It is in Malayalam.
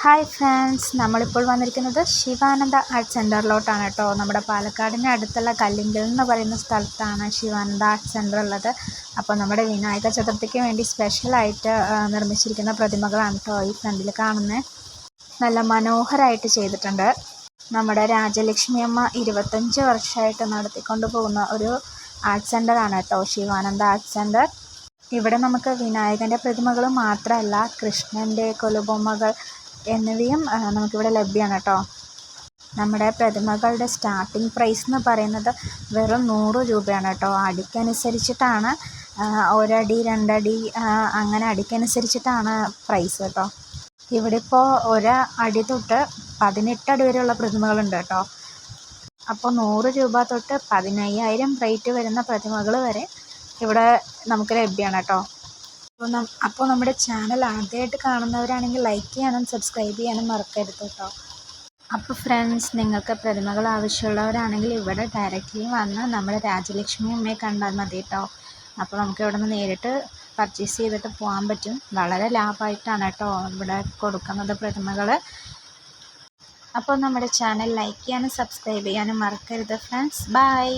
ഹായ് ഫ്രണ്ട്സ് നമ്മളിപ്പോൾ വന്നിരിക്കുന്നത് ശിവാനന്ദ ആർട്ട് സെന്ററിലോട്ടാണ് കേട്ടോ. നമ്മുടെ പാലക്കാടിന് അടുത്തുള്ള കല്ലിങ്കൽ എന്ന് പറയുന്ന സ്ഥലത്താണ് ശിവാനന്ദ ആർട്ട് സെന്റർ ഉള്ളത്. അപ്പോൾ നമ്മുടെ വിനായക ചതുർത്ഥിക്ക് വേണ്ടി സ്പെഷ്യലായിട്ട് നിർമ്മിച്ചിരിക്കുന്ന പ്രതിമകളാണ് കേട്ടോ ഈ ഫ്രണ്ടിൽ കാണുന്നത്. നല്ല മനോഹരമായിട്ട് ചെയ്തിട്ടുണ്ട്. നമ്മുടെ രാജലക്ഷ്മി അമ്മ ഇരുപത്തഞ്ച് വർഷമായിട്ട് നടത്തിക്കൊണ്ട് പോകുന്ന ഒരു ആർട്ട് സെന്ററാണ് കേട്ടോ ശിവാനന്ദ ആർട്ട് സെന്റർ ഇവിടെ നമുക്ക് വിനായകന്റെ പ്രതിമകൾ മാത്രമല്ല കൃഷ്ണന്റെ കൊലുബൊമ്മകൾ എന്നിവയും നമുക്കിവിടെ ലഭ്യമാണ് കേട്ടോ. നമ്മുടെ പ്രതിമകളുടെ സ്റ്റാർട്ടിംഗ് പ്രൈസ് എന്ന് പറയുന്നത് വെറും നൂറ് രൂപയാണ് കേട്ടോ. അടിക്കനുസരിച്ചിട്ടാണ് ഒരടി രണ്ടടി അങ്ങനെ അടിക്കനുസരിച്ചിട്ടാണ് പ്രൈസ് കേട്ടോ. ഇവിടെ ഇപ്പോൾ ഒരു അടി തൊട്ട് പതിനെട്ടടി വരെയുള്ള പ്രതിമകളുണ്ട് കേട്ടോ. അപ്പോൾ നൂറ് രൂപ തൊട്ട് പതിനയ്യായിരം റേറ്റ് വരുന്ന പ്രതിമകൾ വരെ ഇവിടെ നമുക്ക് ലഭ്യമാണ് കേട്ടോ. അപ്പോൾ അപ്പോൾ നമ്മുടെ ചാനൽ ആദ്യമായിട്ട് കാണുന്നവരാണെങ്കിൽ ലൈക്ക് ചെയ്യാനും സബ്സ്ക്രൈബ് ചെയ്യാനും മറക്കരുത് കേട്ടോ. അപ്പോൾ ഫ്രണ്ട്സ് നിങ്ങൾക്ക് പ്രതിമകൾ ആവശ്യമുള്ളവരാണെങ്കിൽ ഇവിടെ ഡയറക്റ്റ്ലി വന്ന് നമ്മുടെ രാജലക്ഷ്മി അമ്മയെ കണ്ടാൽ മതി കേട്ടോ. അപ്പോൾ നമുക്ക് ഇവിടെ നിന്ന് നേരിട്ട് പർച്ചേസ് ചെയ്തിട്ട് പോകാൻ പറ്റും. വളരെ ലാഭമായിട്ടാണ് കേട്ടോ ഇവിടെ കൊടുക്കുന്നത് പ്രതിമകൾ അപ്പോൾ നമ്മുടെ ചാനൽ ലൈക്ക് ചെയ്യാനും സബ്സ്ക്രൈബ് ചെയ്യാനും മറക്കരുത് ഫ്രണ്ട്സ്. ബൈ